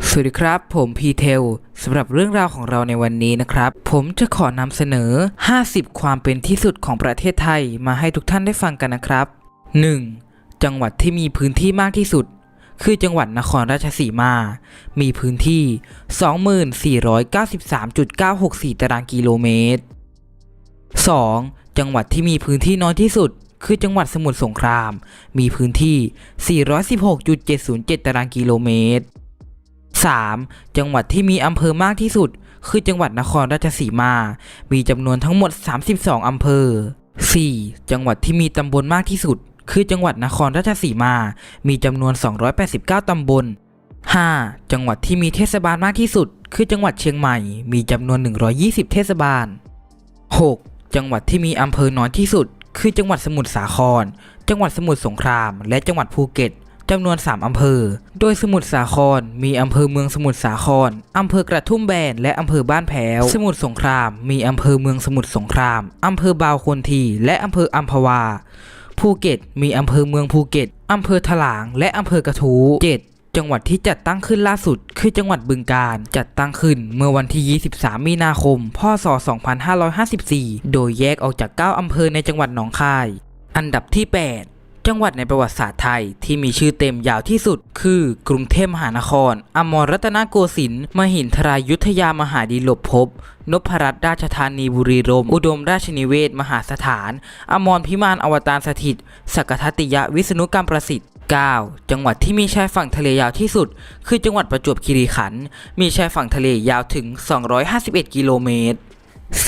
สวัสดีครับ ผมพีเทลสำหรับเรื่องราวของเราในวันนี้นะครับ ผมจะขอนำเสนอ 50 ความเป็นที่สุดของประเทศไทยมาให้ทุกท่านได้ฟังกันนะครับ 1. จังหวัดที่มีพื้นที่มากที่สุด คือจังหวัดนครราชสีมา มีพื้นที่ 2493.964 ตารางกิโลเมตร 2. จังหวัดที่มีพื้นที่น้อยที่สุด คือจังหวัดสมุทรสงคราม มีพื้นที่ 416.707 ตารางกิโลเมตร 3. จังหวัดที่มีอำเภอมากที่สุด คือจังหวัดนครราชสีมา มีจำนวนทั้งหมด 32 อำเภอ 4. จังหวัดที่มีตำบลมากที่สุด คือจังหวัดนครราชสีมา มีจำนวน 289 ตำบล 5. จังหวัดที่มีเทศบาลมากที่สุด คือจังหวัดเชียงใหม่ มีจำนวน 120 เทศบาล 6. จังหวัดที่มีอำเภอน้อยที่สุด คือจังหวัดสมุทรสาคร จังหวัดสมุทรสงคราม และจังหวัดภูเก็ต จำนวน 3 อำเภอ โดยสมุทรสาคร มีอำเภอเมืองสมุทรสาคร อำเภอกระทุ่มแบน และอำเภอบ้านแพ้ว สมุทรสงคราม มีอำเภอเมืองสมุทรสงคราม อำเภอบาวคนที และอำเภออัมพวา ภูเก็ต มีอำเภอเมืองภูเก็ต อำเภอถลาง และอำเภอกระทู้ 7. จังหวัดที่จัดตั้งขึ้นล่าสุด คือจังหวัดบึงกาฬจัดตั้งขึ้นเมื่อวันที่ 23 มีนาคม พศ 2554 โดยแยกออกจาก 9 อำเภอในจังหวัดหนองคาย อันดับที่ 8 จังหวัดในประวัติศาสตร์ไทยที่มีชื่อเต็มยาวที่สุด คือกรุงเทพมหานคร อมรรัตนโกสินทร์มหินทรายุทธยามหาดีลบภพนพรัตน์ราชธานีบุรีรมย์อุดมราชนิเวศ มหาสถาน อมรพิมานอวตารสถิต สักทัตติยะวิษณุกรรมประสิทธิ์ 9. จังหวัดที่มีชายฝั่งทะเลยาวที่สุด คือจังหวัดประจวบคีรีขันธ์มีชายฝั่งทะเลยาวถึง 251 กิโลเมตร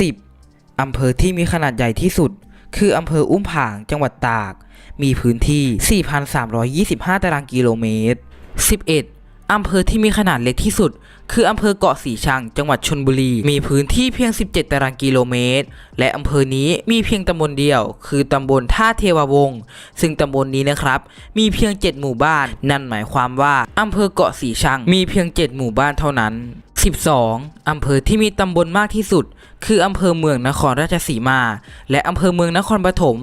10. อำเภอที่มีขนาดใหญ่ที่สุด คืออำเภออุ้มผางจังหวัดตาก มีพื้นที่ 4,325 ตารางกิโลเมตร 11. อำเภอที่มีขนาดเล็กที่สุด คืออำเภอเกาะสีชัง จังหวัดชนบุรี มีพื้นที่เพียง 17 ตารางกิโลเมตร และอำเภอนี้มีเพียงตำบลเดียว คือตำบลท่าเทววงศ์ ซึ่งตำบลนี้นะครับ มีเพียง 7 หมู่บ้าน นั่นหมายความว่าอำเภอเกาะสีชัง มีเพียง 7 หมู่บ้านเท่านั้น 12. อำเภอที่มีตำบลมากที่สุด คืออำเภอเมืองนครราชสีมา และอำเภอเมืองนครปฐม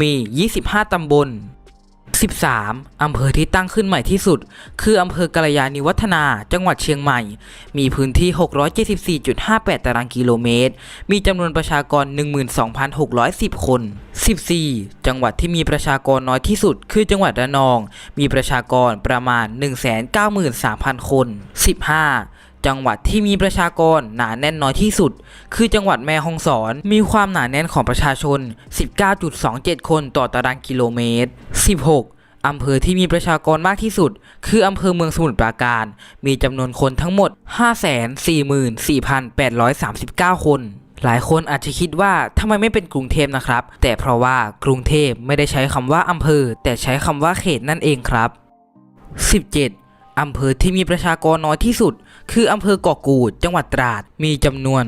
มี 25 ตำบล 13. อำเภอที่ตั้งขึ้นใหม่ที่สุด คืออำเภอกาลยานิวัฒนา จังหวัดเชียงใหม่ มีพื้นที่ 674.58 ตารางกิโลเมตร มีจำนวนประชากร 12,610 คน 14. จังหวัดที่มีประชากรน้อยที่สุด คือจังหวัดระนอง มีประชากรประมาณ 193,000 คน 15. จังหวัดที่มีประชากรหนาแน่นน้อยที่สุด คือจังหวัดแม่ฮ่องสอน มีความหนาแน่นของประชาชน 19.27 คนต่อตารางกิโลเมตร 16. อำเภอที่มีประชากรมากที่สุด คืออำเภอเมืองสมุทรปราการ มีจำนวนคนทั้งหมด 544,839 คน หลายคนอาจจะคิดว่าทำไมไม่เป็นกรุงเทพนะครับ แต่เพราะว่ากรุงเทพไม่ได้ใช้คำว่าอำเภอ แต่ใช้คำว่าเขตนั่นเองครับ 17. อำเภอที่มีประชากรน้อยที่สุด คืออำเภอเกาะกูด จังหวัดตราด มีจำนวน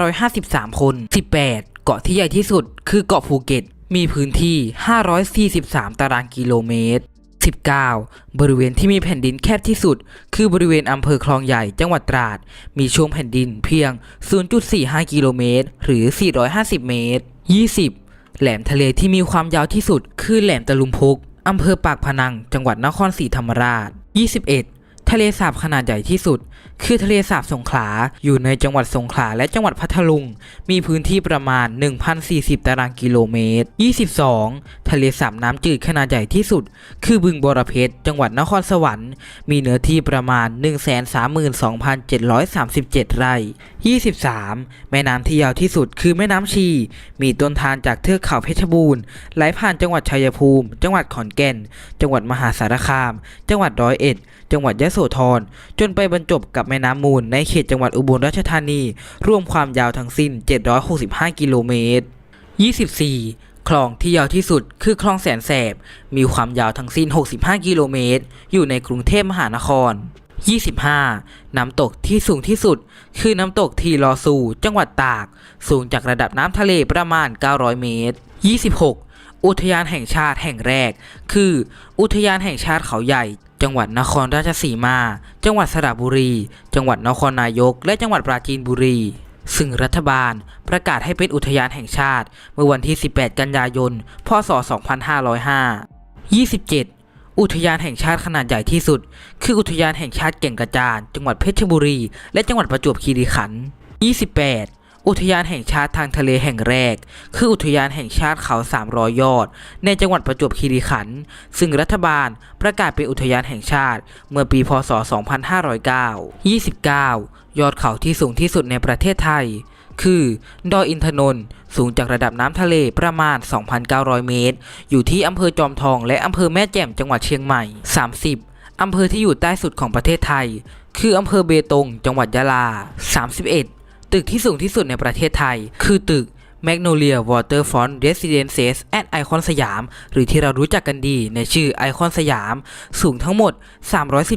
2,553 คน 18. เกาะที่ใหญ่ที่สุด คือเกาะภูเก็ต มีพื้นที่ 543 ตารางกิโลเมตร 19. บริเวณที่มีแผ่นดินแคบที่สุด คือบริเวณอำเภอคลองใหญ่ จังหวัดตราด มีช่วงแผ่นดินเพียง 0.45 กิโลเมตร หรือ 450 เมตร 20. แหลมทะเลที่มีความยาวที่สุด คือแหลมตะลุมพุกอำเภอปากพนัง จังหวัดนครศรีธรรมราช 21. ทะเลสาบขนาดใหญ่ที่สุด คือทะเลสาบสงขลา อยู่ในจังหวัดสงขลาและจังหวัดพัทลุง มีพื้นที่ประมาณ 1,040 ตารางกิโลเมตร 22. ทะเลสาบน้ำจืดขนาดใหญ่ที่สุด คือบึงบรเพชร จังหวัดนครสวรรค์ มีเนื้อที่ประมาณ 132,737 ไร่ 23. แม่น้ำที่ยาวที่สุด คือแม่น้ำชี มีต้นทานจากเทือกเขาเพชรบูรณ์ ไหลผ่านจังหวัดชัยภูมิ จังหวัดขอนแก่น จังหวัดมหาสารคาม จังหวัดร้อยเอ็ด จังหวัดยะโสสธร จนไปบรรจบกับแม่น้ำมูลในเขตจังหวัดอุบลราชธานี รวมความยาวทั้งสิ้น 765 กิโลเมตร 24. คลองที่ยาวที่สุดคือคลองแสนแสบ มีความยาวทั้งสิ้น 65 กิโลเมตร อยู่ในกรุงเทพมหานคร 25. น้ำตกที่สูงที่สุด คือน้ำตกทีลอซู จังหวัดตาก สูงจากระดับน้ำทะเลประมาณ 900 เมตร 26. อุทยานแห่งชาติแห่งแรก คือ อุทยานแห่งชาติเขาใหญ่ จังหวัดนครราชสีมา จังหวัดสระบุรี จังหวัดนครนายก และจังหวัดปราจีนบุรี ซึ่งรัฐบาลประกาศให้เป็นอุทยานแห่งชาติ เมื่อวันที่ 18 กันยายน พศ 2505 27. อุทยานแห่งชาติขนาดใหญ่ที่สุด คืออุทยานแห่งชาติแก่งกระจาน จังหวัดเพชรบุรี และจังหวัดประจวบคีรีขันธ์28 อุทยานแห่งชาติทางทะเลแห่งแรก คืออุทยานแห่งชาติเขา 300 ยอด ในจังหวัดประจวบคีรีขันธ์ซึ่งรัฐบาลประกาศเป็นอุทยานแห่งชาติ เมื่อปีพศ 2509 29 ยอดเขาที่สูงที่สุดในประเทศไทย คือดอยอินทนนท์สูงจากระดับน้ำทะเลประมาณ 2,900 เมตร อยู่ที่อำเภอจอมทอง และอำเภอแม่แจ่มจังหวัดเชียงใหม่ 30อำเภอที่อยู่ใต้สุดของประเทศไทย คืออำเภอเบตง จังหวัดยะลา 31 ตึกที่สูงที่สุดในประเทศไทย คือตึก Magnolia Waterfront Residences at Icon สยาม หรือที่เรารู้จักกันดีในชื่อไอคอนสยาม สูงทั้งหมด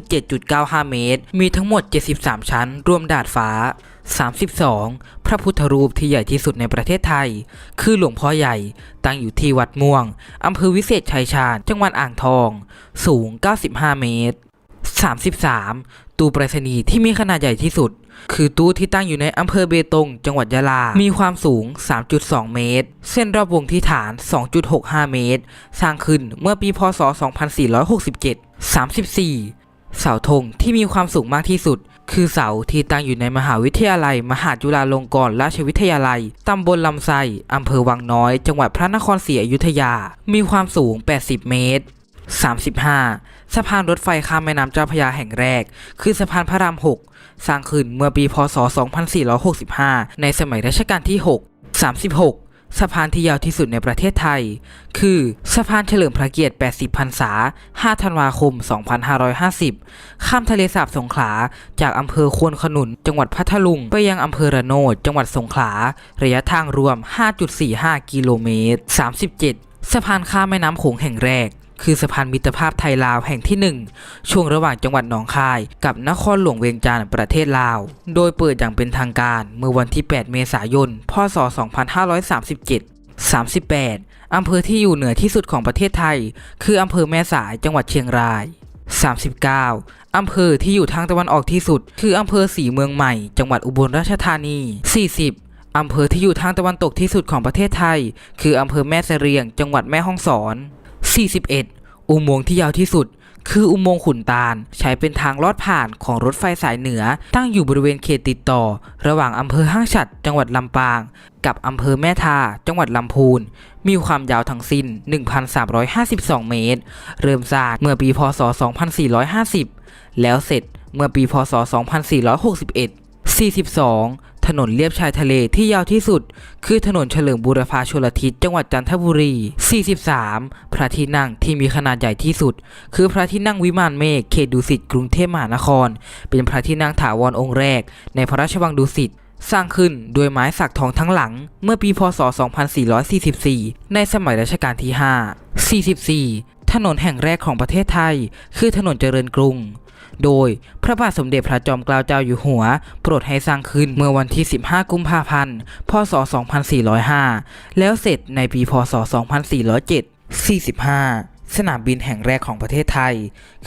317.95 เมตร มีทั้งหมด 73 ชั้น รวมดาดฟ้า 32 พระพุทธรูปที่ใหญ่ที่สุดในประเทศไทย คือหลวงพ่อใหญ่ ตั้งอยู่ที่วัดม่วง อำเภอวิเศษชัยชาญ จังหวัดอ่างทอง สูง 95 เมตร 33 ตู้ไปรษณีย์ที่มีขนาดใหญ่ที่สุด คือตู้ที่ตั้งอยู่ในอำเภอเบตง จังหวัดยะลา มีความสูง 3.2 เมตร เส้นรอบวงที่ฐาน 2.65 เมตร สร้างขึ้นเมื่อปีพศ 2467 34 เสาธงที่มีความสูงมากที่สุด คือเสาที่ตั้งอยู่ในมหาวิทยาลัย มหาจุฬาลงกรณราชวิทยาลัย ตำบลลำไส้อำเภอวังน้อย จังหวัดพระนครศรีอยุธยา มีความสูง 80 เมตร 35 สะพานรถไฟข้ามแม่น้ำเจ้าพระยาแห่งแรก คือสะพานพระราม 6 สร้างขึ้นเมื่อปีพศ 2465 ในสมัยรัชกาลที่ 6 36 สะพานที่ยาวที่สุดในประเทศไทย คือสะพานเฉลิมพระเกียรติ 80 พรรษา 5 ธันวาคม 2550 ข้ามทะเลสาบสงขลา จากอำเภอควนขนุน จังหวัดพัทลุง ไปยังอำเภอระโนด จังหวัดสงขลา ระยะทางรวม 5.45 กิโลเมตร 37 สะพานข้ามแม่น้ำโขงแห่งแรก คือสะพานมิตรภาพไทยลาวแห่งที่ 1 ช่วงระหว่างจังหวัดหนองคาย กับนครหลวงเวียงจันทร์ประเทศลาว โดยเปิดอย่างเป็นทางการเมื่อวันที่ 8 เมษายน พศ 2537 38 อำเภอที่อยู่เหนือที่สุดของประเทศไทย คืออำเภอแม่สายจังหวัดเชียงราย 39 อำเภอที่อยู่ทางตะวันออกที่สุด คืออำเภอสีเมืองใหม่ จังหวัดอุบลราชธานี 40 อำเภอที่อยู่ทางตะวันตกที่สุดของประเทศไทย คืออำเภอแม่เสรียง จังหวัดแม่ฮ่องสอน 41 อุโมงค์ที่ยาวที่สุด คืออุโมงค์ขุนตาล ใช้เป็นทางลอดผ่านของรถไฟสายเหนือ ตั้งอยู่บริเวณเขตติดต่อ ระหว่างอำเภอห้างฉัดจังหวัดลำปาง กับอำเภอแม่ทา จังหวัดลำพูน มีความยาวทั้งสิ้น 1,352 เมตร เริ่มสร้างเมื่อปีพศ 2450 แล้วเสร็จเมื่อปีพศ 2461 42 ถนนเลียบชายทะเลที่ยาวที่สุด คือถนนเฉลิมบูรพาชลทิศจังหวัดจันทบุรี 43 พระที่นั่งที่มีขนาดใหญ่ที่สุด คือพระที่นั่งวิมานเมฆเขตดุสิตกรุงเทพมหานคร เป็นพระที่นั่งถาวรองค์แรก ในพระราชวังดุสิตสร้างขึ้นโดยไม้สักทองทั้งหลัง เมื่อปีพศ 2444 ในสมัยรัชกาลที่ 5 44 ถนนแห่งแรกของประเทศไทย คือถนนเจริญกรุง โดยพระบาทสมเด็จพระจอมเกล้าเจ้าอยู่หัว โปรดให้สร้างขึ้นเมื่อวันที่ 15 กุมภาพันธ์ พศ 2405 แล้วเสร็จในปีพศ 2407 45 สนามบินแห่งแรกของประเทศไทย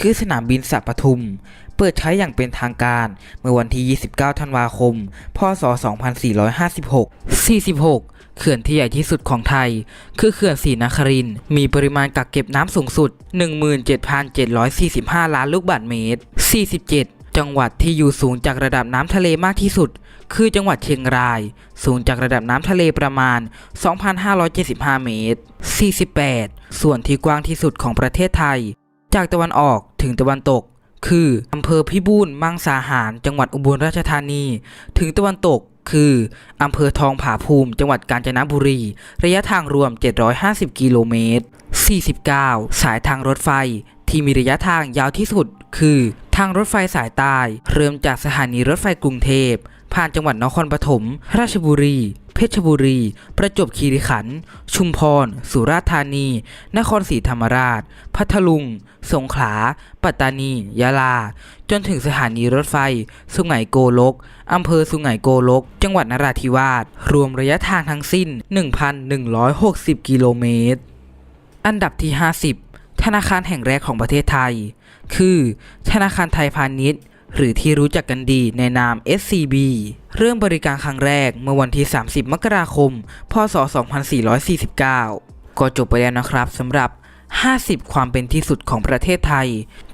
คือสนามบินสัปทุม เปิดใช้อย่างเป็นทางการ เมื่อวันที่ 29 ธันวาคม พศ 2456 46 เขื่อนที่ใหญ่ที่สุดของไทย คือเขื่อนศรีนคริน มีปริมาณกักเก็บน้ำสูงสุด 17,745 ล้านลูกบาศก์เมตร 47จังหวัดที่อยู่สูงจากระดับน้ำทะเลมากที่สุด คือจังหวัดเชียงราย สูงจากระดับน้ำทะเลประมาณ 2,575 เมตร 48 ส่วนที่กว้างที่สุดของประเทศไทย จากตะวันออกถึงตะวันตก คืออำเภอพิบูลมังสาหาร จังหวัดอุบลราชธานี ถึงตะวันตกคืออำเภอทองผาภูมิ จังหวัดกาญจนบุรี ระยะทางรวม 750 กิโลเมตร 49 สายทางรถไฟ ที่มีระยะทางยาวที่สุด คือ ทางรถไฟสายใต้ เริ่มจากสถานีรถไฟกรุงเทพ ผ่านจังหวัดนครปฐม ราชบุรี เพชรบุรี ประจวบคีรีขันธ์ ชุมพร สุราษฎร์ธานี นครศรีธรรมราช พัทลุง สงขลา ปัตตานี ยะลา จนถึงสถานีรถไฟ สุไหงโกลก อำเภอสุไหงโกลก จังหวัดนราธิวาส รวมระยะทางทั้งสิ้น 1,160 กิโลเมตร อันดับที่ 50 ธนาคารแห่งแรกของประเทศไทย คือ ธนาคารไทยพาณิชย์ หรือที่รู้จักกันดีในนาม SCB เริ่มบริการครั้งแรกเมื่อวันที่ 30 มกราคม พศ 2449 ก็จบไปแล้วนะครับสำหรับ 50 ความเป็นที่สุดของประเทศไทย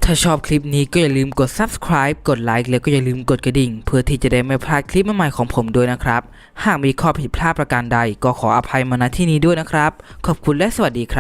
ถ้าชอบคลิปนี้ก็อย่าลืมกด subscribe กดไลค์แล้วก็อย่าลืมกดกระดิ่ง เพื่อที่จะได้ไม่พลาดคลิปใหม่ๆของผมด้วยนะครับ หากมีข้อผิดพลาดประการใดก็ขออภัยมาณที่นี้ด้วยนะครับ ขอบคุณและสวัสดีครับ